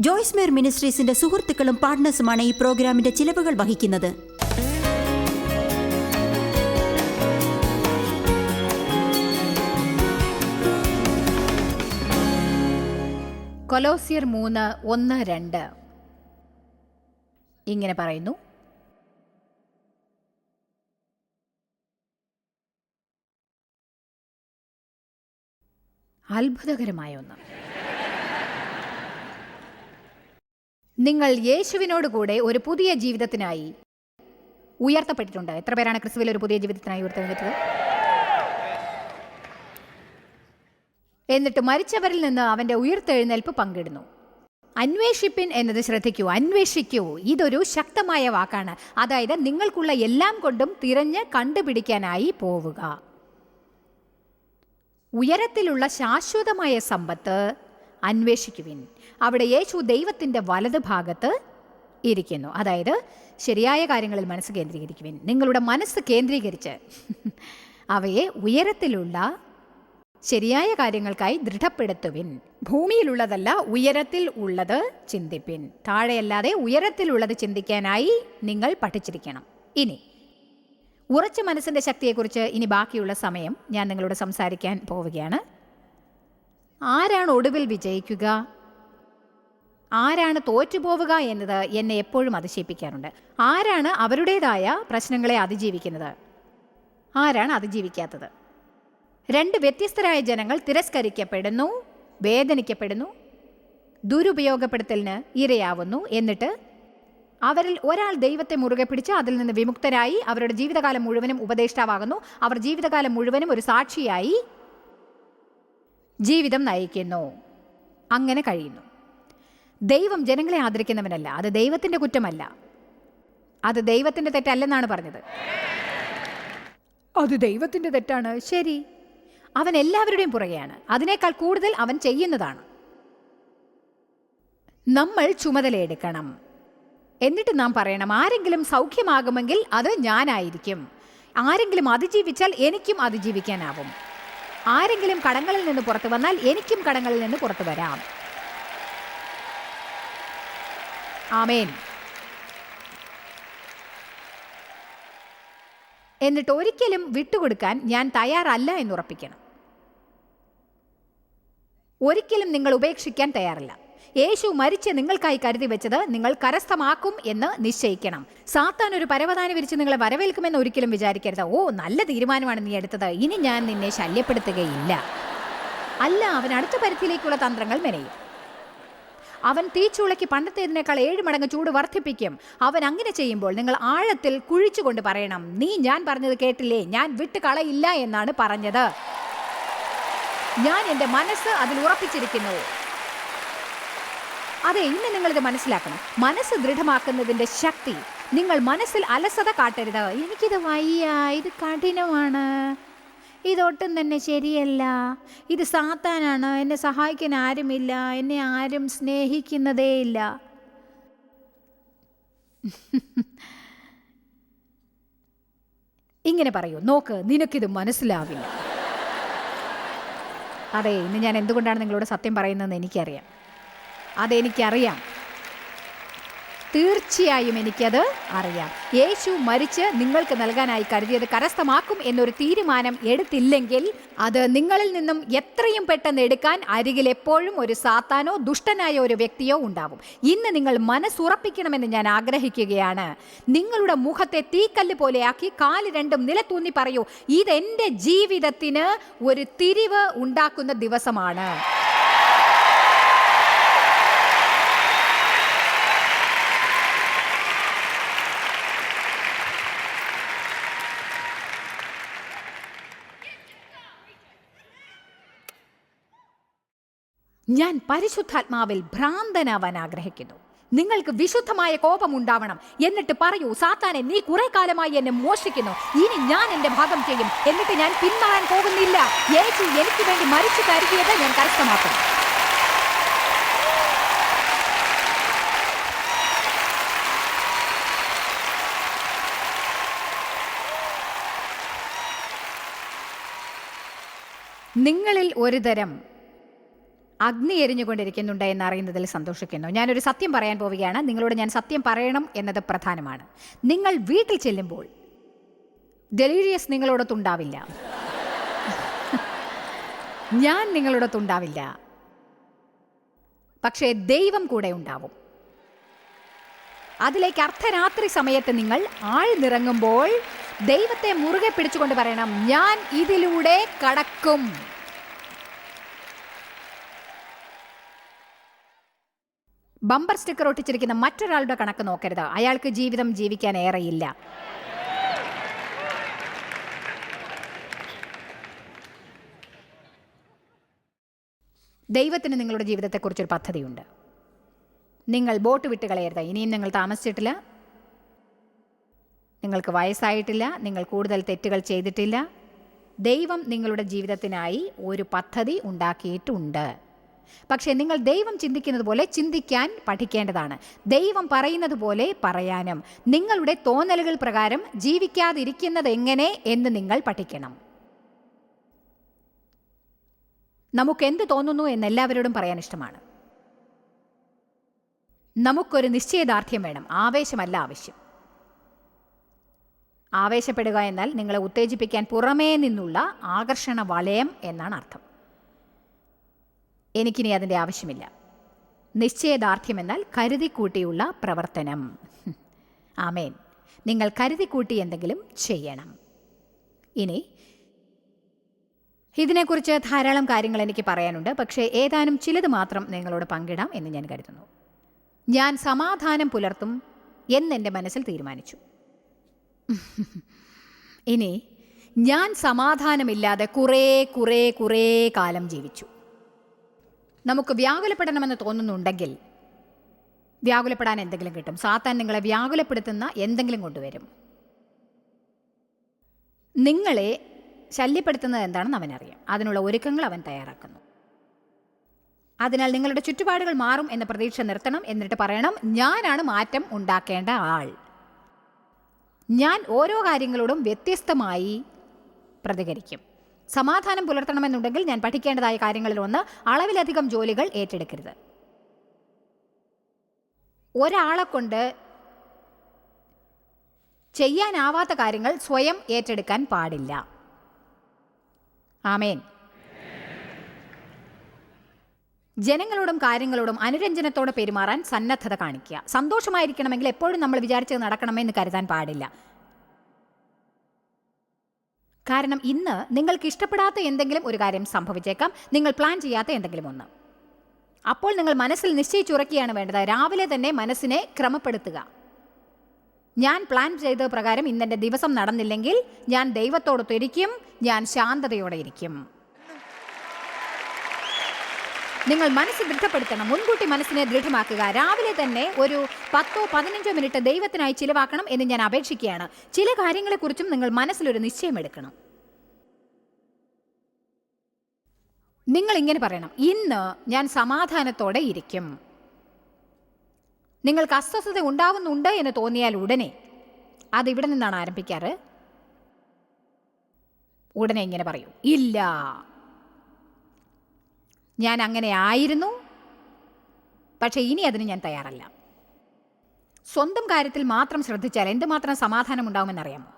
ജോയ്സ് മേർ മിനിസ്ട്രീസിന്റെ സുഹൃത്തുക്കളും പാർട്ട്നേഴ്സുമാണ് ഈ പ്രോഗ്രാമിന്റെ ചിലവുകൾ വഹിക്കുന്നത്. കൊലോസിയർ മൂന്ന് ഒന്ന് രണ്ട്. ഇങ്ങനെ പറയുന്നു. അത്ഭുതകരമായ ഒന്ന്. നിങ്ങൾ യേശുവിനോട് കൂടെ ഒരു പുതിയ ജീവിതത്തിനായി ഉയർത്തപ്പെട്ടിട്ടുണ്ട്. എത്ര പേരാണ് ക്രിസ്തുവിൽ ഒരു പുതിയ ജീവിതത്തിനായി ഉയർത്തെഴുന്നേറ്റത് എന്നിട്ട് മരിച്ചവരിൽ നിന്ന് അവന്റെ ഉയർത്തെഴുന്നേൽപ്പ് പങ്കിടുന്നു. അന്വേഷിപ്പിൻ എന്നത് ശ്രദ്ധിക്കൂ അന്വേഷിക്കൂ. ഇതൊരു ശക്തമായ വാക്കാണ്. അതായത് നിങ്ങൾക്കുള്ള എല്ലാം കൊണ്ടും തിരഞ്ഞ് കണ്ടുപിടിക്കാനായി പോവുക. ഉയരത്തിലുള്ള ശാശ്വതമായ സമ്പത്ത് അന്വേഷിക്കുവിൻ. അവിടെ യേശു ദൈവത്തിന്റെ വലത് ഭാഗത്ത് ഇരിക്കുന്നു. അതായത് ശരിയായ കാര്യങ്ങളിൽ മനസ്സ് കേന്ദ്രീകരിക്കുവിൻ. നിങ്ങളുടെ മനസ്സ് കേന്ദ്രീകരിച്ച് അവയെ ഉയരത്തിലുള്ള ശരിയായ കാര്യങ്ങൾക്കായി ദൃഢപ്പെടുത്തുവിൻ. ഭൂമിയിലുള്ളതല്ല ഉയരത്തിൽ ഉള്ളത് ചിന്തിപ്പിൻ. താഴെയല്ലാതെ ഉയരത്തിലുള്ളത് ചിന്തിക്കാനായി നിങ്ങൾ പഠിച്ചിരിക്കണം. ഇനി ഉറച്ച മനസ്സിന്റെ ശക്തിയെക്കുറിച്ച് ഇനി ബാക്കിയുള്ള സമയം ഞാൻ നിങ്ങളോട് സംസാരിക്കാൻ പോവുകയാണ്. ആരാണ് ഒടുവിൽ വിജയിക്കുക? ആരാണ് തോറ്റുപോവുക എന്നത് എന്നെ എപ്പോഴും അതിശയിപ്പിക്കാറുണ്ട്. ആരാണ് അവരുടേതായ പ്രശ്നങ്ങളെ അതിജീവിക്കുന്നത്? ആരാണ് അതിജീവിക്കാത്തത്? രണ്ട് വ്യത്യസ്തരായ ജനങ്ങൾ തിരസ്കരിക്കപ്പെടുന്നു വേദനിക്കപ്പെടുന്നു ദുരുപയോഗപ്പെടുത്തലിന് ഇരയാവുന്നു എന്നിട്ട് അവരിൽ ഒരാൾ ദൈവത്തെ മുറുകെ പിടിച്ച് അതിൽ നിന്ന് വിമുക്തരായി അവരുടെ ജീവിതകാലം മുഴുവനും ഉപദേഷ്ടാവാകുന്നു. അവർ ജീവിതകാലം മുഴുവനും ഒരു സാക്ഷിയായി ജീവിതം നയിക്കുന്നു. അങ്ങനെ കഴിയുന്നു. ദൈവം ജനങ്ങളെ ആദരിക്കുന്നവനല്ല. അത് ദൈവത്തിന്റെ കുറ്റമല്ല. അത് ദൈവത്തിന്റെ തെറ്റല്ലെന്നാണ് പറഞ്ഞത്. അത് ദൈവത്തിന്റെ തെറ്റാണ്. ശരി. അവൻ എല്ലാവരുടെയും പുറകെയാണ്. അതിനേക്കാൾ കൂടുതൽ അവൻ ചെയ്യുന്നതാണ്. നമ്മൾ ചുമതലയെടുക്കണം എന്നിട്ട് നാം പറയണം ആരെങ്കിലും സൗഖ്യമാകുമെങ്കിൽ അത് ഞാനായിരിക്കും. ആരെങ്കിലും അതിജീവിച്ചാൽ എനിക്കും അതിജീവിക്കാനാവും. ആരെങ്കിലും കടങ്ങളിൽ നിന്ന് പുറത്തു വന്നാൽ എനിക്കും കടങ്ങളിൽ നിന്ന് പുറത്തു വരാം. ആമേൻ. എന്നിട്ട് ഒരിക്കലും വിട്ടുകൊടുക്കാൻ ഞാൻ തയ്യാറല്ല എന്ന് ഉറപ്പിക്കണം. ഒരിക്കലും നിങ്ങൾ ഉപേക്ഷിക്കാൻ തയ്യാറല്ല. യേശു മരിച്ച് നിങ്ങൾക്കായി കരുതി വെച്ചത് നിങ്ങൾ കരസ്ഥമാക്കും എന്ന് നിശ്ചയിക്കണം. സാത്താൻ ഒരു പരവതാനി വിരിച്ച് നിങ്ങളെ വരവേൽക്കുമെന്ന് ഒരിക്കലും വിചാരിക്കരുത്. ഓ നല്ല തീരുമാനമാണ് നീ എടുത്തത്. ഇനി ഞാൻ നിന്നെ ശല്യപ്പെടുത്തുകയില്ല. അല്ല അവൻ അടുത്ത പരിധിയിലേക്കുള്ള തന്ത്രങ്ങൾ മെനയും. അവൻ തീച്ചൂളയ്ക്ക് പണ്ടത്തേതിനേക്കാൾ ഏഴ് മടങ്ങ് ചൂട് വർദ്ധിപ്പിക്കും. അവൻ അങ്ങനെ ചെയ്യുമ്പോൾ നിങ്ങൾ ആഴത്തിൽ കുഴിച്ചുകൊണ്ട് പറയണം. നീ ഞാൻ പറഞ്ഞത് കേട്ടില്ലേ? ഞാൻ വിട്ട് കളയില്ല എന്നാണ് പറഞ്ഞത്. ഞാൻ എന്റെ മനസ്സ് അതിൽ ഉറപ്പിച്ചിരിക്കുന്നു. അതെ ഇന്ന് നിങ്ങളിത് മനസ്സിലാക്കണം. മനസ്സ് ദൃഢമാക്കുന്നതിന്റെ ശക്തി. നിങ്ങൾ മനസ്സിൽ അലസത കാട്ടരുത്. എനിക്കിത് വയ്യ ഇത് കഠിനമാണ്. ഇതൊട്ടും തന്നെ ശരിയല്ല. ഇത് സാത്താനാണ്. എന്നെ സഹായിക്കാൻ ആരുമില്ല. എന്നെ ആരും സ്നേഹിക്കുന്നതേയില്ല ഇങ്ങനെ പറയൂ. നോക്ക് നിനക്കിത് മനസ്സിലാവില്ല. അതെ ഇന്ന് ഞാൻ എന്തുകൊണ്ടാണ് നിങ്ങളോട് സത്യം പറയുന്നതെന്ന് എനിക്കറിയാം. അതെനിക്കറിയാം. തീർച്ചയായും എനിക്കത് അറിയാം. യേശു മരിച്ച് നിങ്ങൾക്ക് നൽകാനായി കരുതിയത് കരസ്ഥമാക്കും എന്നൊരു തീരുമാനം എടുത്തില്ലെങ്കിൽ അത് നിങ്ങളിൽ നിന്നും എത്രയും പെട്ടെന്ന് എടുക്കാൻ അരികിൽ എപ്പോഴും ഒരു സാത്താനോ ദുഷ്ടനായ ഒരു വ്യക്തിയോ ഉണ്ടാവും. ഇന്ന് നിങ്ങൾ മനസ്സുറപ്പിക്കണമെന്ന് ഞാൻ ആഗ്രഹിക്കുകയാണ്. നിങ്ങളുടെ മുഖത്തെ തീക്കല്ല് പോലെയാക്കി കാൽ രണ്ടും നിലത്തൂന്നി പറയൂ ഇതെന്റെ ജീവിതത്തിന് ഒരു തിരിവ് ഉണ്ടാക്കുന്ന ദിവസമാണ്. ഞാൻ പരിശുദ്ധാത്മാവിൽ ഭ്രാന്തനാവാൻ ആഗ്രഹിക്കുന്നു. നിങ്ങൾക്ക് വിശുദ്ധമായ കോപം ഉണ്ടാവണം എന്നിട്ട് പറയൂ സാത്താനെ നീ കുറെ കാലമായി എന്നെ മോഷിക്കുന്നു ഇനി ഞാൻ എന്റെ ഭാഗം ചെയ്യും. എന്നിട്ട് ഞാൻ പിന്മാറാൻ പോകുന്നില്ല. യേശു എനിക്ക് വേണ്ടി മരിച്ചു കരുതിയത് ഞാൻ കരസ്ഥമാക്കും നിങ്ങളിൽ ഒരു തരം അഗ്നി എരിഞ്ഞുകൊണ്ടിരിക്കുന്നുണ്ട് എന്നറിയുന്നതിൽ സന്തോഷിക്കുന്നു. ഞാനൊരു സത്യം പറയാൻ പോവുകയാണ്. നിങ്ങളോട് ഞാൻ സത്യം പറയണം എന്നത് പ്രധാനമാണ്. നിങ്ങൾ വീട്ടിൽ ചെല്ലുമ്പോൾ ഡെലീരിയസ് നിങ്ങളോടൊത്തുണ്ടാവില്ല. ഞാൻ നിങ്ങളോടൊത്തുണ്ടാവില്ല. പക്ഷേ ദൈവം കൂടെ ഉണ്ടാവും. അതിലേക്ക് അർദ്ധരാത്രി സമയത്ത് നിങ്ങൾ ആഴ്ന്നിറങ്ങുമ്പോൾ ദൈവത്തെ മുറുകെ പിടിച്ചുകൊണ്ട് പറയണം ഞാൻ ഇതിലൂടെ കടക്കും. ബമ്പർ സ്റ്റിക്കർ ഒട്ടിച്ചിരിക്കുന്ന മറ്റൊരാളുടെ കണക്ക് നോക്കരുത്. അയാൾക്ക് ജീവിതം ജീവിക്കാൻ ഏറെയില്ല. ദൈവത്തിന് നിങ്ങളുടെ ജീവിതത്തെക്കുറിച്ചൊരു പദ്ധതിയുണ്ട്. നിങ്ങൾ ബോട്ട് വിട്ട് കളയരുത്. ഇനിയും നിങ്ങൾ താമസിച്ചിട്ടില്ല. നിങ്ങൾക്ക് വയസ്സായിട്ടില്ല. നിങ്ങൾ കൂടുതൽ തെറ്റുകൾ ചെയ്തിട്ടില്ല. ദൈവം നിങ്ങളുടെ ജീവിതത്തിനായി ഒരു പദ്ധതി ഉണ്ടാക്കിയിട്ടുണ്ട്. പക്ഷേ നിങ്ങൾ ദൈവം ചിന്തിക്കുന്നത് പോലെ ചിന്തിക്കാൻ പഠിക്കേണ്ടതാണ്. ദൈവം പറയുന്നത് പോലെ പറയാനും നിങ്ങളുടെ തോന്നലുകൾ പ്രകാരം ജീവിക്കാതിരിക്കുന്നത് എങ്ങനെ എന്ന് നിങ്ങൾ പഠിക്കണം. നമുക്ക് എന്ത് തോന്നുന്നു എന്ന് എല്ലാവരോടും പറയാൻ ഇഷ്ടമാണ്. നമുക്കൊരു നിശ്ചയദാർഢ്യം വേണം ആവേശമല്ല ആവശ്യം. ആവേശപ്പെടുക എന്നാൽ നിങ്ങളെ ഉത്തേജിപ്പിക്കാൻ പുറമേ നിന്നുള്ള ആകർഷണ വലയം എന്നാണ് അർത്ഥം. എനിക്കിനി അതിന്റെ ആവശ്യമില്ല. നിശ്ചയദാർഢ്യം എന്നാൽ കരുതിക്കൂട്ടിയുള്ള പ്രവർത്തനം. ആമേൻ. നിങ്ങൾ കരുതിക്കൂട്ടി എന്തെങ്കിലും ചെയ്യണം. ഇനി ഇതിനെക്കുറിച്ച് ധാരാളം കാര്യങ്ങൾ എനിക്ക് പറയാനുണ്ട്. പക്ഷേ ഏതാനും ചിലത് മാത്രം നിങ്ങളോട് പങ്കിടാം എന്ന് ഞാൻ കരുതുന്നു. ഞാൻ സമാധാനം പുലർത്തും എന്നെന്റെ മനസ്സിൽ തീരുമാനിച്ചു. ഇനി ഞാൻ സമാധാനമില്ലാതെ കുറേ കുറേ കുറേ കാലം ജീവിച്ചു. നമുക്ക് വ്യാകുലപ്പെടണമെന്ന് തോന്നുന്നുണ്ടെങ്കിൽ വ്യാകുലപ്പെടാൻ എന്തെങ്കിലും കിട്ടും. സാത്താൻ നിങ്ങളെ വ്യാകുലപ്പെടുത്തുന്ന എന്തെങ്കിലും കൊണ്ടുവരും. നിങ്ങളെ ശല്യപ്പെടുത്തുന്നത് എന്താണെന്ന് അവനറിയാം. അതിനുള്ള ഒരുക്കങ്ങൾ അവൻ തയ്യാറാക്കുന്നു. അതിനാൽ നിങ്ങളുടെ ചുറ്റുപാടുകൾ മാറും എന്ന പ്രതീക്ഷ നിർത്തണം എന്നിട്ട് പറയണം ഞാനാണ് മാറ്റം ഉണ്ടാക്കേണ്ട ആൾ. ഞാൻ ഓരോ കാര്യങ്ങളോടും വ്യത്യസ്തമായി പ്രതികരിക്കും. സമാധാനം പുലർത്തണമെന്നുണ്ടെങ്കിൽ ഞാൻ പഠിക്കേണ്ടതായ കാര്യങ്ങളിൽ ഒന്ന് അളവിലധികം ജോലികൾ ഏറ്റെടുക്കരുത്. ഒരാളെ കൊണ്ട് ചെയ്യാനാവാത്ത കാര്യങ്ങൾ സ്വയം ഏറ്റെടുക്കാൻ പാടില്ല. ആമേൻ. ജനങ്ങളോടും കാര്യങ്ങളോടും അനുരഞ്ജനത്തോടെ പെരുമാറാൻ സന്നദ്ധത കാണിക്കുക. സന്തോഷമായിരിക്കണമെങ്കിൽ എപ്പോഴും നമ്മൾ വിചാരിച്ചത് നടക്കണമെന്ന് കരുതാൻ പാടില്ല. കാരണം ഇന്ന് നിങ്ങൾക്ക് ഇഷ്ടപ്പെടാത്ത എന്തെങ്കിലും ഒരു കാര്യം സംഭവിച്ചേക്കാം. നിങ്ങൾ പ്ലാൻ ചെയ്യാത്ത എന്തെങ്കിലും ഒന്ന്. അപ്പോൾ നിങ്ങൾ മനസ്സിൽ നിശ്ചയിച്ചുറക്കുകയാണ് വേണ്ടത്. രാവിലെ തന്നെ മനസ്സിനെ ക്രമപ്പെടുത്തുക. ഞാൻ പ്ലാൻ ചെയ്ത പ്രകാരം ഇന്നെന്റെ ദിവസം നടന്നില്ലെങ്കിൽ ഞാൻ ദൈവത്തോടൊത്തിരിക്കും ഞാൻ ശാന്തതയോടെ ഇരിക്കും. നിങ്ങൾ മനസ്സ് ദൃഢപ്പെടുത്തണം മുൻകൂട്ടി മനസ്സിനെ ദൃഢമാക്കുക. രാവിലെ തന്നെ ഒരു പത്തോ പതിനഞ്ചോ മിനിറ്റ് ദൈവത്തിനായി ചിലവാക്കണം എന്ന് ഞാൻ അപേക്ഷിക്കുകയാണ്. ചില കാര്യങ്ങളെക്കുറിച്ചും നിങ്ങൾ മനസ്സിലൊരു നിശ്ചയമെടുക്കണം നിങ്ങൾ ഇങ്ങനെ പറയണം. ഇന്ന് ഞാൻ സമാധാനത്തോടെ ഇരിക്കും. നിങ്ങൾക്ക് അസ്വസ്ഥത ഉണ്ടാവുന്നുണ്ട് എന്ന് തോന്നിയാൽ ഉടനെ അത് ഇവിടെ നിന്നാണ് ആരംഭിക്കാറ്? ഉടനെ ഇങ്ങനെ പറയൂ. ഇല്ല. ഞാൻ അങ്ങനെ ആയിരുന്നു. പക്ഷേ ഇനി അതിന് ഞാൻ തയ്യാറല്ല. സ്വന്തം കാര്യത്തിൽ മാത്രം ശ്രദ്ധിച്ചാൽ എന്തുമാത്രം സമാധാനം ഉണ്ടാവുമെന്നറിയാമോ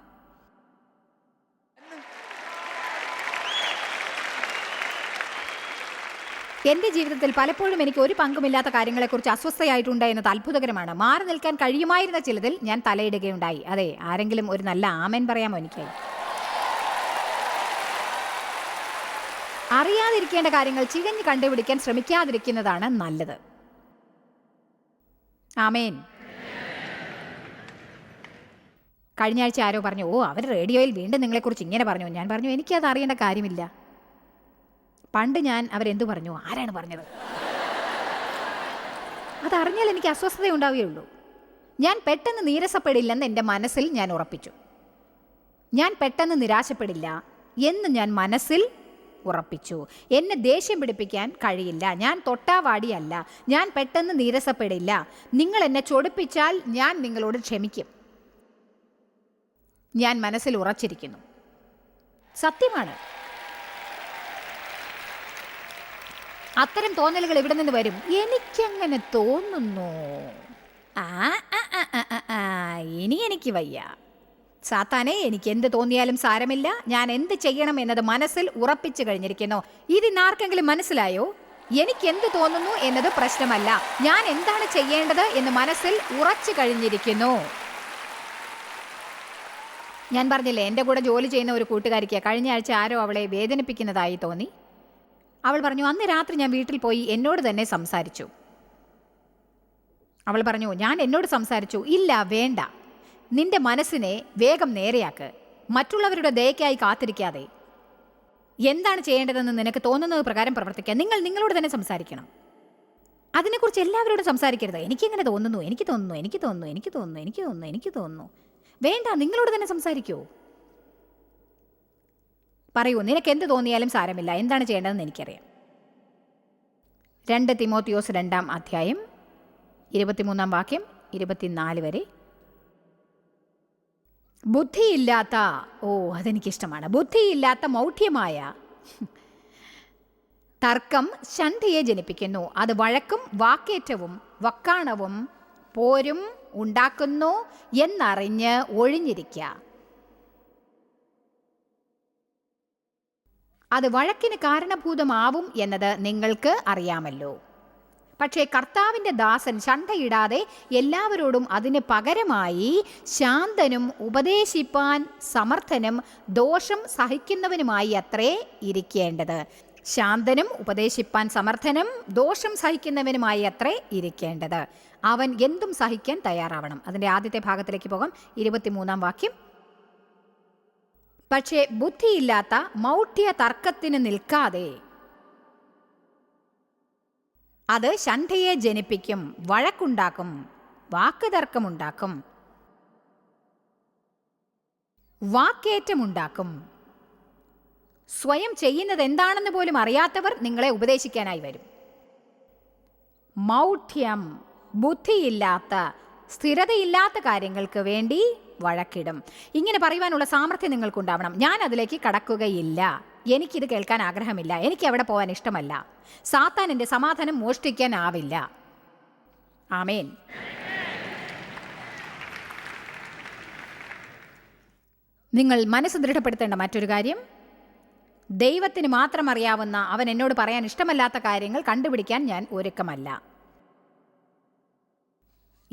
എന്റെ ജീവിതത്തിൽ പലപ്പോഴും എനിക്ക് ഒരു പങ്കുമില്ലാത്ത കാര്യങ്ങളെക്കുറിച്ച് അസ്വസ്ഥയായിട്ടുണ്ട് എന്നത് അത്ഭുതകരമാണ്. മാറി നിൽക്കാൻ കഴിയുമായിരുന്ന ചിലതിൽ ഞാൻ തലയിടുകയുണ്ടായി. അതെ ആരെങ്കിലും ഒരു നല്ല ആമൻ പറയാമോ എനിക്ക്? അറിയാതിരിക്കേണ്ട കാര്യങ്ങൾ ചികഞ്ഞ് കണ്ടുപിടിക്കാൻ ശ്രമിക്കാതിരിക്കുന്നതാണ് നല്ലത്. ആമേൻ. കഴിഞ്ഞ ആഴ്ച ആരോ പറഞ്ഞു ഓ അവർ റേഡിയോയിൽ വീണ്ടും നിങ്ങളെക്കുറിച്ച് ഇങ്ങനെ പറഞ്ഞു. ഞാൻ പറഞ്ഞു എനിക്കത് അറിയേണ്ട കാര്യമില്ല. പണ്ട് ഞാൻ അവരെന്തു പറഞ്ഞു? ആരാണ് പറഞ്ഞത്? അതറിഞ്ഞാൽ എനിക്ക് അസ്വസ്ഥത ഉണ്ടാവുകയുള്ളൂ. ഞാൻ പെട്ടെന്ന് നീരസപ്പെടില്ലെന്ന് എന്റെ മനസ്സിൽ ഞാൻ ഉറപ്പിച്ചു. ഞാൻ പെട്ടെന്ന് നിരാശപ്പെടില്ല എന്ന് ഞാൻ മനസ്സിൽ ഉറപ്പിച്ചു. എന്നെ ദേഷ്യം പിടിപ്പിക്കാൻ കഴിയില്ല. ഞാൻ തൊട്ടാവാടിയല്ല. ഞാൻ പെട്ടെന്ന് നീരസപ്പെടില്ല. നിങ്ങൾ എന്നെ ചൊടിപ്പിച്ചാൽ ഞാൻ നിങ്ങളോട് ക്ഷമിക്കും. ഞാൻ മനസ്സിൽ ഉറച്ചിരിക്കുന്നു. സത്യമാണ്. അത്തരം തോന്നലുകൾ ഇവിടെ നിന്ന് വരും. എനിക്കങ്ങനെ തോന്നുന്നു? ആ, ഇനി എനിക്ക് വയ്യ. സാത്താനെ എനിക്ക് എന്ത് തോന്നിയാലും സാരമില്ല. ഞാൻ എന്ത് ചെയ്യണം എന്നത് മനസ്സിൽ ഉറപ്പിച്ചു കഴിഞ്ഞിരിക്കുന്നു. ഇത് ആർക്കെങ്കിലും മനസ്സിലായോ? എനിക്ക് എന്ത് തോന്നുന്നു എന്നത് പ്രശ്നമല്ല. ഞാൻ എന്താണ് ചെയ്യേണ്ടത് എന്ന് മനസ്സിൽ ഉറച്ചു കഴിഞ്ഞിരിക്കുന്നു. ഞാൻ പറഞ്ഞില്ലേ എന്റെ കൂടെ ജോലി ചെയ്യുന്ന ഒരു കൂട്ടുകാരിക്ക് കഴിഞ്ഞ ആഴ്ച ആരോ അവളെ വേദനിപ്പിക്കുന്നതായി തോന്നി. അവൾ പറഞ്ഞു അന്ന് രാത്രി ഞാൻ വീട്ടിൽ പോയി എന്നോട് തന്നെ സംസാരിച്ചു. അവൾ പറഞ്ഞു ഞാൻ എന്നോട് സംസാരിച്ചു. ഇല്ല വേണ്ട. നിന്റെ മനസ്സിനെ വേഗം നേരെയാക്ക്. മറ്റുള്ളവരുടെ ദയക്കായി കാത്തിരിക്കാതെ. എന്താണ് ചെയ്യേണ്ടതെന്ന് നിനക്ക് തോന്നുന്നത് പ്രകാരം പ്രവർത്തിക്കുക നിങ്ങൾ നിങ്ങളോട് തന്നെ സംസാരിക്കണം. അതിനെക്കുറിച്ച് എല്ലാവരോടും സംസാരിക്കരുത്. എനിക്കിങ്ങനെ തോന്നുന്നു എനിക്ക് തോന്നുന്നു എനിക്ക് തോന്നുന്നു എനിക്ക് തോന്നുന്നു എനിക്ക് തോന്നുന്നു എനിക്ക് തോന്നുന്നു. വേണ്ട നിങ്ങളോട് തന്നെ സംസാരിക്കൂ. പറയൂ നിനക്ക് എന്ത് തോന്നിയാലും സാരമില്ല. എന്താണ് ചെയ്യേണ്ടതെന്ന് എനിക്കറിയാം. രണ്ട് തിമോത്തിയോസ് രണ്ടാം അധ്യായം ഇരുപത്തിമൂന്നാം വാക്യം ഇരുപത്തിനാല് വരെ ബുദ്ധിയില്ലാത്ത ഓ അതെനിക്കിഷ്ടമാണ്. ബുദ്ധിയില്ലാത്ത മൗഢ്യമായ തർക്കം ശന്ധിയെ ജനിപ്പിക്കുന്നു. അത് വഴക്കും വാക്കേറ്റവും വക്കാണവും പോരും ഉണ്ടാക്കുന്നു എന്നറിഞ്ഞ് ഒഴിഞ്ഞിരിക്കുക. അത് വഴക്കിന് കാരണഭൂതമാവും എന്നത് നിങ്ങൾക്ക് അറിയാമല്ലോ. പക്ഷേ കർത്താവിന്റെ ദാസൻ ശണ്ടയിടാതെ എല്ലാവരോടും അതിന് പകരമായി ശാന്തനും ഉപദേശിപ്പാൻ സമർത്ഥനും ദോഷം സഹിക്കുന്നവനുമായി അത്രേ ഇരിക്കേണ്ടത്. ശാന്തനും ഉപദേശിപ്പാൻ സമർത്ഥനും ദോഷം സഹിക്കുന്നവനുമായി അത്രേ ഇരിക്കേണ്ടത്. അവൻ എന്തും സഹിക്കാൻ തയ്യാറാവണം. അതിന്റെ ആദ്യത്തെ ഭാഗത്തിലേക്ക് പോകാം. ഇരുപത്തിമൂന്നാം വാക്യം. പക്ഷേ ബുദ്ധിയില്ലാത്ത മൗഢ്യ തർക്കത്തിന് നിൽക്കാതെ അത് ശണ്ഠയെ ജനിപ്പിക്കും വഴക്കുണ്ടാക്കും വാക്കുതർക്കമുണ്ടാക്കും വാക്കേറ്റമുണ്ടാക്കും. സ്വയം ചെയ്യുന്നത് എന്താണെന്ന് പോലും അറിയാത്തവർ നിങ്ങളെ ഉപദേശിക്കാനായി വരും. മൗഢ്യം ബുദ്ധിയില്ലാത്ത സ്ഥിരതയില്ലാത്ത കാര്യങ്ങൾക്ക് വേണ്ടി വഴക്കിടും. ഇങ്ങനെ പറയുവാനുള്ള സാമർഥ്യം നിങ്ങൾക്കുണ്ടാവണം. ഞാൻ അതിലേക്ക് കടക്കുകയില്ല. എനിക്കിത് കേൾക്കാൻ ആഗ്രഹമില്ല. എനിക്ക് അവിടെ പോകാൻ ഇഷ്ടമല്ല. സാത്താൻ എന്റെ സമാധാനം മോഷ്ടിക്കാനാവില്ല. ആമേൻ. നിങ്ങൾ മനസ്സ് ദൃഢപ്പെടുത്തേണ്ട മറ്റൊരു കാര്യം. ദൈവത്തിന് മാത്രം അറിയാവുന്ന അവൻ എന്നോട് പറയാൻ ഇഷ്ടമല്ലാത്ത കാര്യങ്ങൾ കണ്ടുപിടിക്കാൻ ഞാൻ ഒരുക്കമല്ല.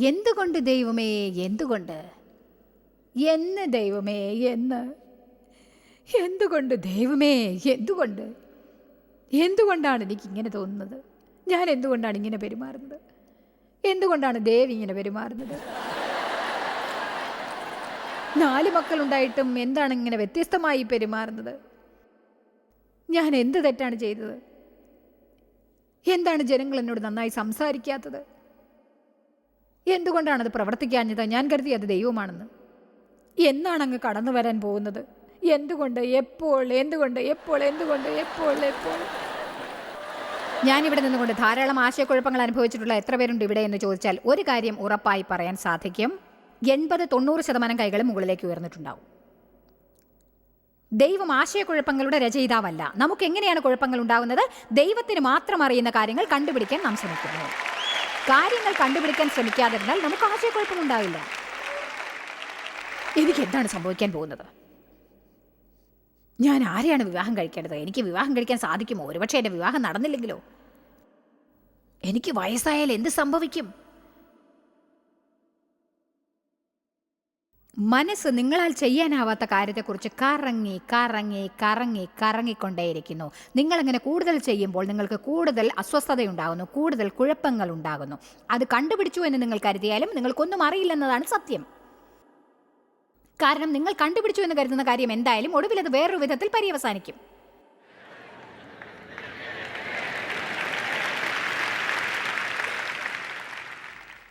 എന്തുകൊണ്ട് ദൈവമേ? എന്തുകൊണ്ട്? എന്ന് ദൈവമേ എന്ന്. എന്തുകൊണ്ട് ദൈവമേ എന്തുകൊണ്ട്? എന്തുകൊണ്ടാണ് എനിക്ക് ഇങ്ങനെ തോന്നുന്നത്? ഞാൻ എന്തുകൊണ്ടാണ് ഇങ്ങനെ പെരുമാറുന്നത്? എന്തുകൊണ്ടാണ് ദേവി ഇങ്ങനെ പെരുമാറുന്നത്? നാല് മക്കളുണ്ടായിട്ടും എന്താണ് ഇങ്ങനെ വ്യത്യസ്തമായി പെരുമാറുന്നത്? ഞാൻ എന്ത് തെറ്റാണ് ചെയ്തത്? എന്താണ് ജനങ്ങൾ എന്നോട് നന്നായി സംസാരിക്കാത്തത്? എന്തുകൊണ്ടാണത് പ്രവർത്തിക്കാഞ്ഞത് ഞാൻ കരുതി അത് ദൈവമാണെന്ന്? എന്നാണ് അങ്ങ് കടന്നു വരാൻ പോകുന്നത്? എന്തുകൊണ്ട് എപ്പോൾ എന്തുകൊണ്ട് എപ്പോൾ എന്തുകൊണ്ട് എപ്പോൾ എപ്പോൾ? ഞാനിവിടെ നിന്നുകൊണ്ട് ധാരാളം ആശയക്കുഴപ്പങ്ങൾ അനുഭവിച്ചിട്ടുള്ള എത്ര പേരുണ്ട് ഇവിടെ എന്ന് ചോദിച്ചാൽ ഒരു കാര്യം ഉറപ്പായി പറയാൻ സാധിക്കും. എൺപത് തൊണ്ണൂറ് ശതമാനം കൈകൾ മുകളിലേക്ക് ഉയർന്നിട്ടുണ്ടാവും. ദൈവം ആശയക്കുഴപ്പങ്ങളുടെ രചയിതാവല്ല. നമുക്ക് എങ്ങനെയാണ് കുഴപ്പങ്ങൾ ഉണ്ടാകുന്നത് ദൈവത്തിന് മാത്രം അറിയുന്ന കാര്യങ്ങൾ കണ്ടുപിടിക്കാൻ നാം ശ്രമിക്കുന്നു. കാര്യങ്ങൾ കണ്ടുപിടിക്കാൻ ശ്രമിക്കാതിരുന്നാൽ നമുക്ക് ആശയക്കുഴപ്പമുണ്ടാവില്ല എനിക്ക് എന്താണ് സംഭവിക്കാൻ പോകുന്നത്? ഞാൻ ആരെയാണ് വിവാഹം കഴിക്കേണ്ടത്? എനിക്ക് വിവാഹം കഴിക്കാൻ സാധിക്കുമോ? ഒരുപക്ഷെ എന്റെ വിവാഹം നടന്നില്ലെങ്കിലോ? എനിക്ക് വയസ്സായാൽ എന്ത് സംഭവിക്കും? മനസ്സ് നിങ്ങളാൽ ചെയ്യാനാവാത്ത കാര്യത്തെക്കുറിച്ച് കറങ്ങി കറങ്ങി കറങ്ങി കറങ്ങിക്കൊണ്ടേയിരിക്കുന്നു. നിങ്ങളങ്ങനെ കൂടുതൽ ചെയ്യുമ്പോൾ നിങ്ങൾക്ക് കൂടുതൽ അസ്വസ്ഥതയുണ്ടാകുന്നു കൂടുതൽ കുഴപ്പങ്ങൾ ഉണ്ടാകുന്നു അത് കണ്ടുപിടിച്ചു എന്ന് നിങ്ങൾ കരുതിയാലും നിങ്ങൾക്കൊന്നും അറിയില്ലെന്നതാണ് സത്യം. കാരണം നിങ്ങൾ കണ്ടുപിടിച്ചു എന്ന് കരുതുന്ന കാര്യം എന്തായാലും ഒടുവിൽ അത് വേറൊരു വിധത്തിൽ പര്യവസാനിക്കും.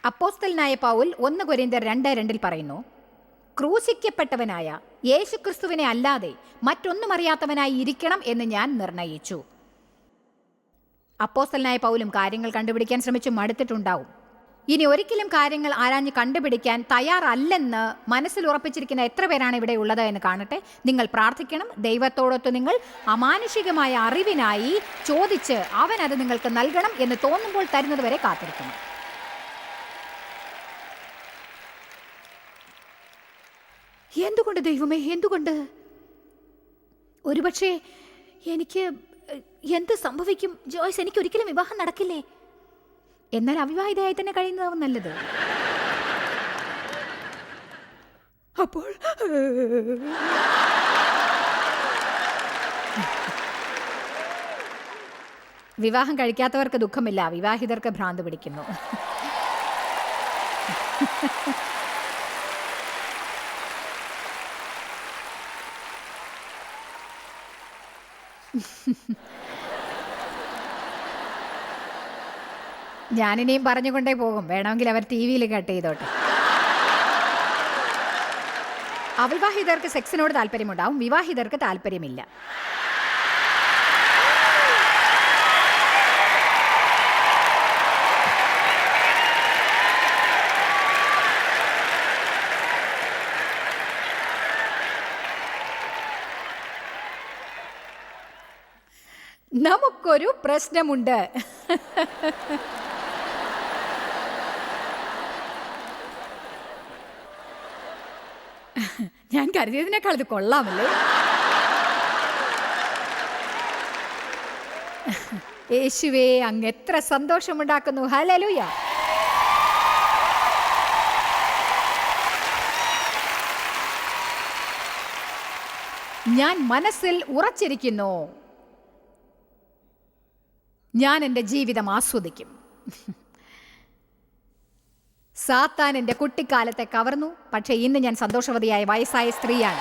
അപ്പോസ്തലനായ പൗൽ ഒന്ന് കൊരിന്തർ രണ്ട് രണ്ടിൽ പറയുന്നു ക്രൂശിക്കപ്പെട്ടവനായ യേശുക്രിസ്തുവിനെ അല്ലാതെ മറ്റൊന്നും അറിയാത്തവനായി ഇരിക്കണം എന്ന് ഞാൻ നിർണയിച്ചു. അപ്പോസ്തലനായ പൗലും കാര്യങ്ങൾ കണ്ടുപിടിക്കാൻ ശ്രമിച്ചു മടുത്തിട്ടുണ്ടാവും. ഇനി ഒരിക്കലും കാര്യങ്ങൾ ആരാഞ്ഞ് കണ്ടുപിടിക്കാൻ തയ്യാറല്ലെന്ന് മനസ്സിൽ ഉറപ്പിച്ചിരിക്കുന്ന എത്ര പേരാണ് ഇവിടെ ഉള്ളത് എന്ന് കാണട്ടെ. നിങ്ങൾ പ്രാർത്ഥിക്കണം. ദൈവത്തോടൊത്ത് നിങ്ങൾ അമാനുഷികമായ അറിവിനായി ചോദിച്ച് അവൻ അത് നിങ്ങൾക്ക് നൽകണം എന്ന് തോന്നുമ്പോൾ തരുന്നത് വരെ കാത്തിരിക്കണം. എന്തുകൊണ്ട് ദൈവമേ? എന്തുകൊണ്ട്? ഒരുപക്ഷെ എനിക്ക് എന്ത് സംഭവിക്കും? ജോയ്സ് എനിക്ക് ഒരിക്കലും വിവാഹം നടക്കില്ലേ? എന്നാൽ അവിവാഹിതയായി തന്നെ കഴിയുന്നതാവും നല്ലത്. അപ്പോൾ വിവാഹം കഴിക്കാത്തവർക്ക് ദുഃഖമില്ല. വിവാഹിതർക്ക് ഭ്രാന്ത് പിടിക്കുന്നു. ഞാനിനിയും പറഞ്ഞുകൊണ്ടേ പോകും. വേണമെങ്കിൽ അവർ ടി വിയിൽ കട്ട് ചെയ്തോട്ടെ. അവിവാഹിതർക്ക് സെക്സിനോട് താല്പര്യമുണ്ടാവും. വിവാഹിതർക്ക് താല്പര്യമില്ല. നമുക്കൊരു പ്രശ്നമുണ്ട് ഞാൻ കരുതിയതിനേക്കാൾ ഇത് കൊള്ളാമല്ലേ. യേശുവേ അങ്ങ് എത്ര സന്തോഷമുണ്ടാക്കുന്നു. ഹലലുയ ഞാൻ മനസ്സിൽ ഉറച്ചിരിക്കുന്നു. ഞാൻ എന്റെ ജീവിതം ആസ്വദിക്കും. സാത്താൻ എന്റെ കുട്ടിക്കാലത്തെ കവർന്നു. പക്ഷേ ഇന്ന് ഞാൻ സന്തോഷവതിയായ വയസ്സായ സ്ത്രീയാണ്.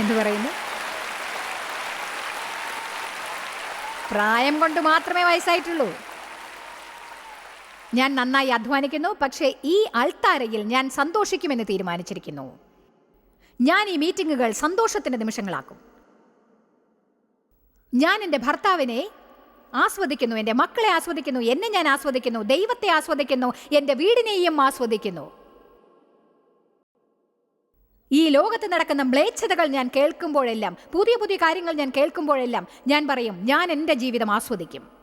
എന്ന് പറയുന്നു. പ്രായം കൊണ്ട് മാത്രമേ വയസ്സായിട്ടുള്ളൂ. ഞാൻ നന്നായി അധ്വാനിക്കുന്നു. പക്ഷേ ഈ അൾത്താരയിൽ ഞാൻ സന്തോഷിക്കുമെന്ന് തീരുമാനിച്ചിരിക്കുന്നു. ഞാൻ ഈ മീറ്റിങ്ങുകൾ സന്തോഷത്തിന്റെ നിമിഷങ്ങളാക്കും. ഞാൻ എന്റെ ഭർത്താവിനെ ആസ്വദിക്കുന്നു എന്റെ മക്കളെ ആസ്വദിക്കുന്നു എന്നെ ഞാൻ ആസ്വദിക്കുന്നു ദൈവത്തെ ആസ്വദിക്കുന്നു എന്റെ വീടിനെയും ആസ്വദിക്കുന്നു. ഈ ലോകത്ത് നടക്കുന്ന മ്ലേച്ഛതകൾ ഞാൻ കേൾക്കുമ്പോഴെല്ലാം പുതിയ പുതിയ കാര്യങ്ങൾ ഞാൻ കേൾക്കുമ്പോഴെല്ലാം ഞാൻ പറയും ഞാൻ എന്റെ ജീവിതം ആസ്വദിക്കും.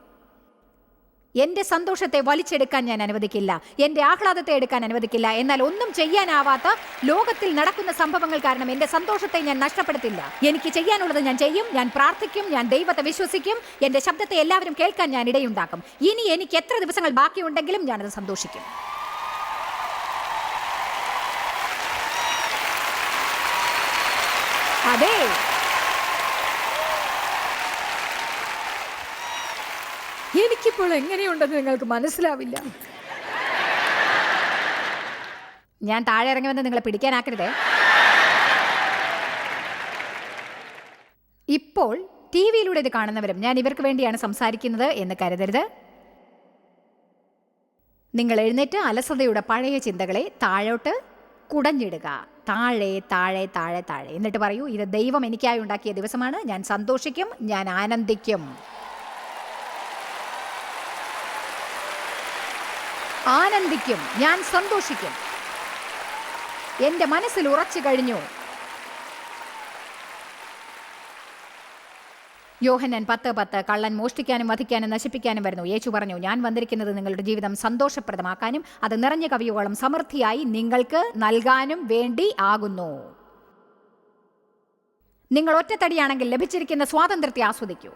എന്റെ സന്തോഷത്തെ വലിച്ചെടുക്കാൻ ഞാൻ അനുവദിക്കില്ല. എന്റെ ആഹ്ലാദത്തെ എടുക്കാൻ അനുവദിക്കില്ല. എന്നാൽ ഒന്നും ചെയ്യാനാവാത്ത ലോകത്തിൽ നടക്കുന്ന സംഭവങ്ങൾ കാരണം എന്റെ സന്തോഷത്തെ ഞാൻ നഷ്ടപ്പെടുത്തില്ല. എനിക്ക് ചെയ്യാനുള്ളത് ഞാൻ ചെയ്യും ഞാൻ പ്രാർത്ഥിക്കും ഞാൻ ദൈവത്തെ വിശ്വസിക്കും എന്റെ ശബ്ദത്തെ എല്ലാവരും കേൾക്കാൻ ഞാൻ ഇടയുണ്ടാക്കും. ഇനി എനിക്ക് എത്ര ദിവസങ്ങൾ ബാക്കിയുണ്ടെങ്കിലും ഞാനത് സന്തോഷിക്കും. അതെ. എനിക്കിപ്പോൾ എങ്ങനെയുണ്ടെന്ന് നിങ്ങൾക്ക് മനസ്സിലാവില്ല. ഞാൻ താഴെ ഇറങ്ങി വന്ന് നിങ്ങളെ പിടിക്കാനാക്കരുതേ. ഇപ്പോൾ ടി വിയിലൂടെ ഇത് കാണുന്നവരും ഞാൻ ഇവർക്ക് വേണ്ടിയാണ് സംസാരിക്കുന്നത് എന്ന് കരുതരുത്. നിങ്ങൾ എഴുന്നേറ്റ് അലസതയുടെ പഴയ ചിന്തകളെ താഴോട്ട് കുടഞ്ഞിടുക. താഴെ താഴെ താഴെ താഴെ. എന്നിട്ട് പറയൂ ഇത് ദൈവം എനിക്കായി ഉണ്ടാക്കിയ ദിവസമാണ്. ഞാൻ സന്തോഷിക്കും ഞാൻ ആനന്ദിക്കും. ആനന്ദിക്കും ഞാൻ സന്തോഷിക്കും. എന്റെ മനസ്സിൽ ഉറച്ചു കഴിഞ്ഞു. യോഹനൻ പത്ത് പത്ത് കള്ളൻ മോഷ്ടിക്കാനും വധിക്കാനും നശിപ്പിക്കാനും വരുന്നു. യേശു പറഞ്ഞു ഞാൻ വന്നിരിക്കുന്നത് നിങ്ങളുടെ ജീവിതം സന്തോഷപ്രദമാക്കാനും അത് നിറഞ്ഞ കവിയോളം സമൃദ്ധിയായി നിങ്ങൾക്ക് നൽകാനും വേണ്ടി ആകുന്നു. നിങ്ങൾ ഒറ്റത്തടിയാണെങ്കിൽ ലഭിച്ചിരിക്കുന്ന സ്വാതന്ത്ര്യത്തെ ആസ്വദിക്കൂ.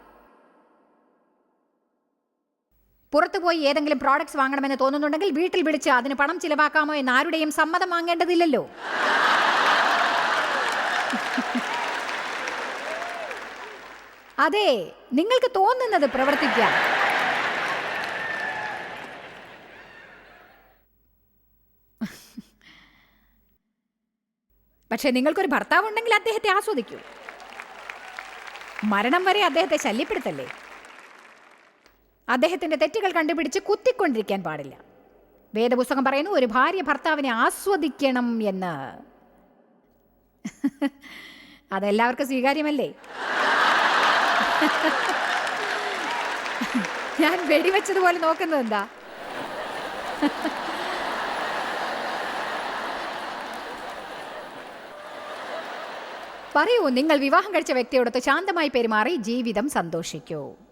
പുറത്തുപോയി ഏതെങ്കിലും പ്രോഡക്ട്സ് വാങ്ങണമെന്ന് തോന്നുന്നുണ്ടെങ്കിൽ വീട്ടിൽ വിളിച്ച് അതിന് പണം ചിലവാക്കാമോ എന്ന് ആരുടെയും സമ്മതം വാങ്ങേണ്ടതില്ലല്ലോ. അതെ നിങ്ങൾക്ക് തോന്നുന്നത് പ്രവർത്തിക്കാം. പക്ഷെ നിങ്ങൾക്കൊരു ഭർത്താവ് ഉണ്ടെങ്കിൽ അദ്ദേഹത്തെ ആസ്വദിക്കൂ. മരണം വരെ അദ്ദേഹത്തെ ശല്യപ്പെടുത്തല്ലേ? അദ്ദേഹത്തിന്റെ തെറ്റുകൾ കണ്ടുപിടിച്ച് കുത്തിക്കൊണ്ടിരിക്കാൻ പാടില്ല. വേദപുസ്തകം പറയുന്നു ഒരു ഭാര്യ ഭർത്താവിനെ ആസ്വദിക്കണം എന്ന്. അതെല്ലാവർക്കും സ്വീകാര്യമല്ലേ? ഞാൻ വെടിവെച്ചതുപോലെ നോക്കുന്നത് എന്താ? പറയൂ നിങ്ങൾ വിവാഹം കഴിച്ച വ്യക്തിയോടൊത്ത് ശാന്തമായി പെരുമാറി ജീവിതം സന്തോഷിക്കൂ.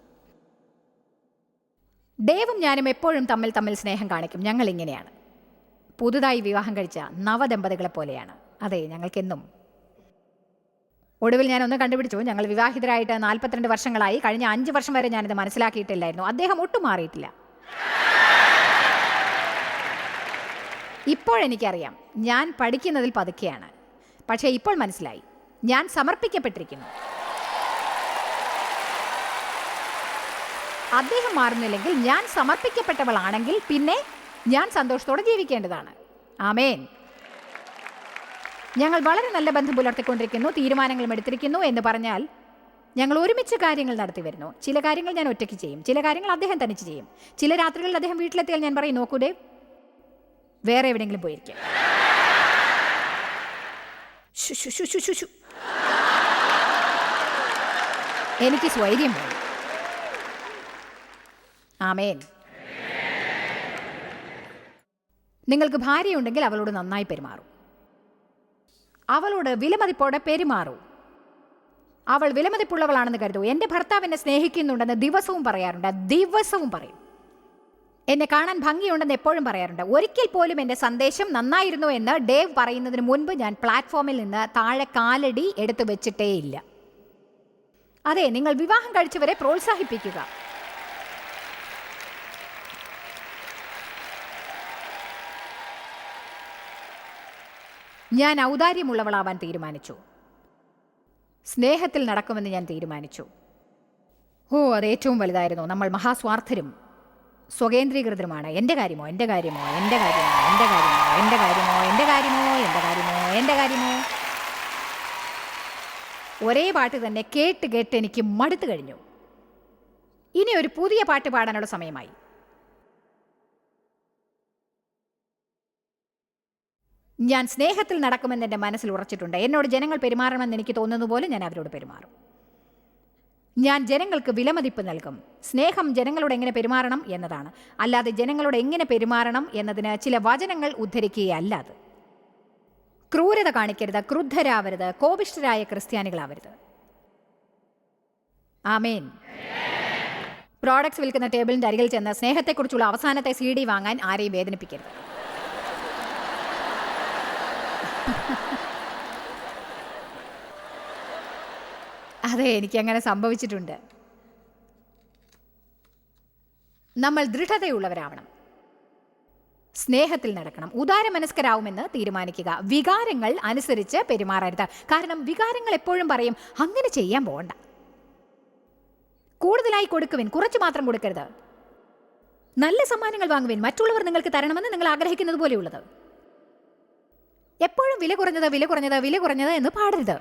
ദേവും ഞാനും എപ്പോഴും തമ്മിൽ തമ്മിൽ സ്നേഹം കാണിക്കും. ഞങ്ങൾ ഇങ്ങനെയാണ് പുതുതായി വിവാഹം കഴിച്ച നവദമ്പതികളെ പോലെയാണ്. അതെ ഞങ്ങൾക്കെന്നും. ഒടുവിൽ ഞാൻ ഒന്ന് കണ്ടുപിടിച്ചു. ഞങ്ങൾ വിവാഹിതരായിട്ട് നാൽപ്പത്തിരണ്ട് വർഷങ്ങളായി. കഴിഞ്ഞ അഞ്ച് വർഷം വരെ ഞാനിത് മനസ്സിലാക്കിയിട്ടില്ലായിരുന്നു. അദ്ദേഹം ഒട്ടും മാറിയിട്ടില്ല. ഇപ്പോഴെനിക്കറിയാം ഞാൻ പഠിക്കുന്നതിൽ പതുക്കെയാണ്. പക്ഷേ ഇപ്പോൾ മനസ്സിലായി. ഞാൻ സമർപ്പിക്കപ്പെട്ടിരിക്കുന്നു. അദ്ദേഹം മാറുന്നില്ലെങ്കിൽ ഞാൻ സമർപ്പിക്കപ്പെട്ടവളാണെങ്കിൽ പിന്നെ ഞാൻ സന്തോഷത്തോടെ ജീവിക്കേണ്ടതാണ്. ആമേൻ. ഞങ്ങൾ വളരെ നല്ല ബന്ധം പുലർത്തിക്കൊണ്ടിരിക്കുന്നു തീരുമാനങ്ങളും എടുത്തിരിക്കുന്നു എന്ന് പറഞ്ഞാൽ ഞങ്ങൾ ഒരുമിച്ച് കാര്യങ്ങൾ നടത്തി വരുന്നു. ചില കാര്യങ്ങൾ ഞാൻ ഒറ്റയ്ക്ക് ചെയ്യും ചില കാര്യങ്ങൾ അദ്ദേഹം തനിച്ച് ചെയ്യും. ചില രാത്രികളിൽ അദ്ദേഹം വീട്ടിലെത്തിയാൽ ഞാൻ പറയും നോക്കൂ വേറെ എവിടെയെങ്കിലും പോയിരിക്കാം. എനിക്ക് സ്വൈര്യം വേണം. ആമേൻ. നിങ്ങൾക്ക് ഭാര്യയുണ്ടെങ്കിൽ അവളോട് നന്നായി പെരുമാറും. അവളോട് വിലമതിപ്പോടെ പെരുമാറൂ. അവൾ വിലമതിപ്പുള്ളവളാണെന്ന് കരുതൂ. എന്റെ ഭർത്താവ് എന്നെ സ്നേഹിക്കുന്നുണ്ടെന്ന് ദിവസവും പറയാറുണ്ട്. ദിവസവും പറയും. എന്നെ കാണാൻ ഭംഗിയുണ്ടെന്ന് എപ്പോഴും പറയാറുണ്ട്. ഒരിക്കൽ പോലും എന്റെ സന്ദേശം നന്നായിരുന്നു എന്ന് ഡേവ് പറയുന്നതിന് മുൻപ് ഞാൻ പ്ലാറ്റ്ഫോമിൽ നിന്ന് താഴെ കാലടി എടുത്തു വെച്ചിട്ടേയില്ല. അതെ നിങ്ങൾ വിവാഹം കഴിച്ചവരെ പ്രോത്സാഹിപ്പിക്കുക. ഞാൻ ഔദാര്യമുള്ളവളാവാൻ തീരുമാനിച്ചു. സ്നേഹത്തിൽ നടക്കുമെന്ന് ഞാൻ തീരുമാനിച്ചു. ഓ അത് ഏറ്റവും വലുതായിരുന്നു. നമ്മൾ മഹാസ്വാർത്ഥരും സ്വകേന്ദ്രീകൃതരുമാണ്. എന്റെ കാര്യമോ എന്റെ കാര്യമോ എന്റെ കാര്യമോ എന്റെ കാര്യമോ എന്റെ കാര്യമോ എന്റെ കാര്യമോ എന്റെ കാര്യമോ എന്റെ കാര്യമോ? ഒരേ പാട്ട് തന്നെ കേട്ട് കേട്ട് എനിക്ക് മടുത്തു കഴിഞ്ഞു. ഇനി ഒരു പുതിയ പാട്ട് പാടാനുള്ള സമയമായി. ഞാൻ സ്നേഹത്തിൽ നടക്കുമെന്ന് എന്റെ മനസ്സിൽ ഉറച്ചിട്ടുണ്ട്. എന്നോട് ജനങ്ങൾ പെരുമാറണമെന്ന് എനിക്ക് തോന്നുന്ന പോലെ ഞാൻ അവരോട് പെരുമാറും. ഞാൻ ജനങ്ങൾക്ക് വിലമതിപ്പ് നൽകും. സ്നേഹം ജനങ്ങളോട് എങ്ങനെ പെരുമാറണം എന്നതാണ്. അല്ലാതെ ജനങ്ങളോട് എങ്ങനെ പെരുമാറണം എന്നതിന് ചില വചനങ്ങൾ ഉദ്ധരിക്കുകയല്ല അത്. ക്രൂരത കാണിക്കരുത് ക്രുദ്ധരാവരുത് കോപിഷ്ഠരായ ക്രിസ്ത്യാനികളാവരുത്. ആമേൻ. പ്രോഡക്ട്സ് വിൽക്കുന്ന ടേബിളിന്റെ അരികിൽ ചെന്ന് സ്നേഹത്തെക്കുറിച്ചുള്ള അവസാനത്തെ സി ഡി വാങ്ങാൻ ആരെയും വേദനിപ്പിക്കരുത്. അതെ എനിക്ക് അങ്ങനെ സംഭവിച്ചിട്ടുണ്ട്. നമ്മൾ ദൃഢതയുള്ളവരാവണം. സ്നേഹത്തിൽ നടക്കണം. ഉദാരമനസ്കരാവുമെന്ന് തീരുമാനിക്കുക. വികാരങ്ങൾ അനുസരിച്ച് പെരുമാറരുത്. കാരണം വികാരങ്ങൾ എപ്പോഴും പറയും അങ്ങനെ ചെയ്യാൻ പോകണ്ട കൂടുതലായി കൊടുക്കുവിൻ കുറച്ച് മാത്രം കൊടുക്കരുത്. നല്ല സമ്മാനങ്ങൾ വാങ്ങുവിൻ. മറ്റുള്ളവർ നിങ്ങൾക്ക് തരണമെന്ന് നിങ്ങൾ ആഗ്രഹിക്കുന്നത് പോലെയുള്ളത്. എപ്പോഴും വില കുറഞ്ഞത് വില കുറഞ്ഞത് വില കുറഞ്ഞത് എന്ന് പാടരുത്.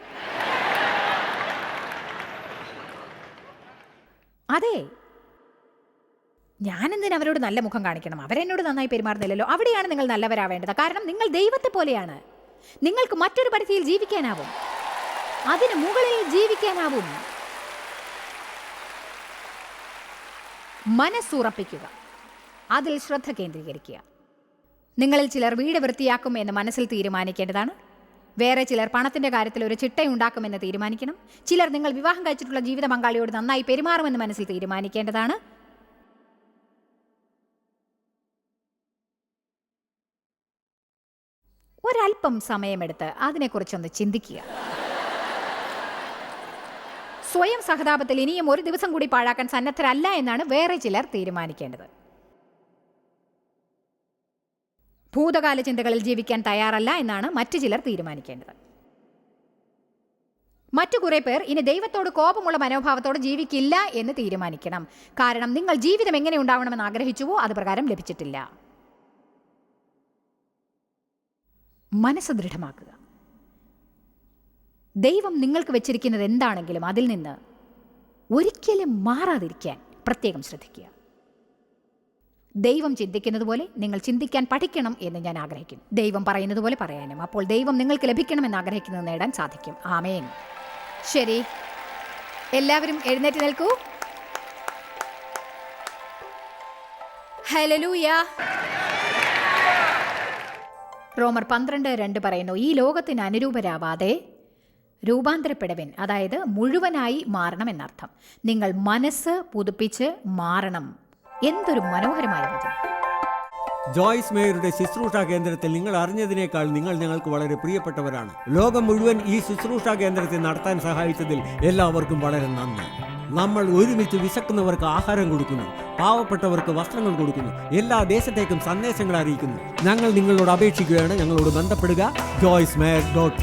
അതെ. ഞാനെന്തിന് അവരോട് നല്ല മുഖം കാണിക്കണം? അവരെന്നോട് നന്നായി പെരുമാറുന്നില്ലല്ലോ. അവിടെയാണ് നിങ്ങൾ നല്ലവരാവേണ്ടത്. കാരണം നിങ്ങൾ ദൈവത്തെ പോലെയാണ്. നിങ്ങൾക്ക് മറ്റൊരു പരിധിയിൽ ജീവിക്കാനാവും. അതിന് മുകളിൽ ജീവിക്കാനാവും. മനസ്സുറപ്പിക്കുക. അതിൽ ശ്രദ്ധ കേന്ദ്രീകരിക്കുക. നിങ്ങളിൽ ചിലർ വീട് വൃത്തിയാക്കും എന്ന് മനസ്സിൽ തീരുമാനിക്കേണ്ടതാണ്. വേറെ ചിലർ പണത്തിന്റെ കാര്യത്തിൽ ഒരു ചിട്ടയുണ്ടാക്കുമെന്ന് തീരുമാനിക്കണം. ചിലർ നിങ്ങൾ വിവാഹം കഴിച്ചിട്ടുള്ള ജീവിത പങ്കാളിയോട് നന്നായി പെരുമാറുമെന്ന് മനസ്സിൽ തീരുമാനിക്കേണ്ടതാണ്. ഒരല്പം സമയമെടുത്ത് അതിനെക്കുറിച്ചൊന്ന് ചിന്തിക്കുക. സ്വയം സഹതാപത്തിൽ ഇനിയും ഒരു ദിവസം കൂടി പാഴാക്കാൻ സന്നദ്ധരല്ല എന്നാണ് വേറെ ചിലർ തീരുമാനിക്കേണ്ടത്. ഭൂതകാല ചിന്തകളിൽ ജീവിക്കാൻ തയ്യാറല്ല എന്നാണ് മറ്റു ചിലർ തീരുമാനിക്കേണ്ടത്. മറ്റു കുറെ പേർ ഇനി ദൈവത്തോട് കോപമുള്ള മനോഭാവത്തോടെ ജീവിക്കില്ല എന്ന് തീരുമാനിക്കണം. കാരണം നിങ്ങൾ ജീവിതം എങ്ങനെ ഉണ്ടാവണമെന്ന് ആഗ്രഹിച്ചുവോ അത് പ്രകാരം ലഭിച്ചിട്ടില്ല. മനസ്സ് ദൃഢമാക്കുക. ദൈവം നിങ്ങൾക്ക് വെച്ചിരിക്കുന്നത് എന്താണെങ്കിലും അതിൽ നിന്ന് ഒരിക്കലും മാറാതിരിക്കാൻ പ്രത്യേകം ശ്രദ്ധിക്കുക. ദൈവം ചിന്തിക്കുന്നത് പോലെ നിങ്ങൾ ചിന്തിക്കാൻ പഠിക്കണം എന്ന് ഞാൻ ആഗ്രഹിക്കുന്നു. ദൈവം പറയുന്നത് പോലെ പറയാനും. അപ്പോൾ ദൈവം നിങ്ങൾക്ക് ലഭിക്കണമെന്ന് ആഗ്രഹിക്കുന്നത് നേടാൻ സാധിക്കും. ആമേൻ. ശരി. എല്ലാവരും എഴുന്നേറ്റ് നിൽക്കൂ. ഹലലൂയ റോമർ പന്ത്രണ്ട് രണ്ട് പറയുന്നു ഈ ലോകത്തിന് അനുരൂപരാവാതെ രൂപാന്തരപ്പെടവൻ. അതായത് മുഴുവനായി മാറണം എന്നർത്ഥം. നിങ്ങൾ മനസ്സ് പുതുപ്പിച്ച് മാറണം. എന്തൊരു മനോഹരമായ വചനം ജോയ്സ് മേയറുടെ ശുശ്രൂഷ കേന്ദ്രത്തിൽ നിങ്ങൾ അറിഞ്ഞതിനേക്കാൾ നിങ്ങൾ ഞങ്ങൾക്ക് വളരെ പ്രിയപ്പെട്ടവരാണ്. ലോകം മുഴുവൻ ഈ ശുശ്രൂഷ കേന്ദ്രത്തെ നടത്താൻ സഹായിച്ചതിൽ എല്ലാവർക്കും വളരെ നന്ദി. നമ്മൾ ഒരുമിച്ച് വിശക്കുന്നവർക്ക് ആഹാരം കൊടുക്കുന്നു പാവപ്പെട്ടവർക്ക് വസ്ത്രങ്ങൾ കൊടുക്കുന്നു എല്ലാ ദേശത്തേക്കും സന്ദേശങ്ങൾ അറിയിക്കുന്നു. ഞങ്ങൾ നിങ്ങളോട് അപേക്ഷിക്കുകയാണ് ഞങ്ങളോട് ബന്ധപ്പെടുക. Joyce mayor dot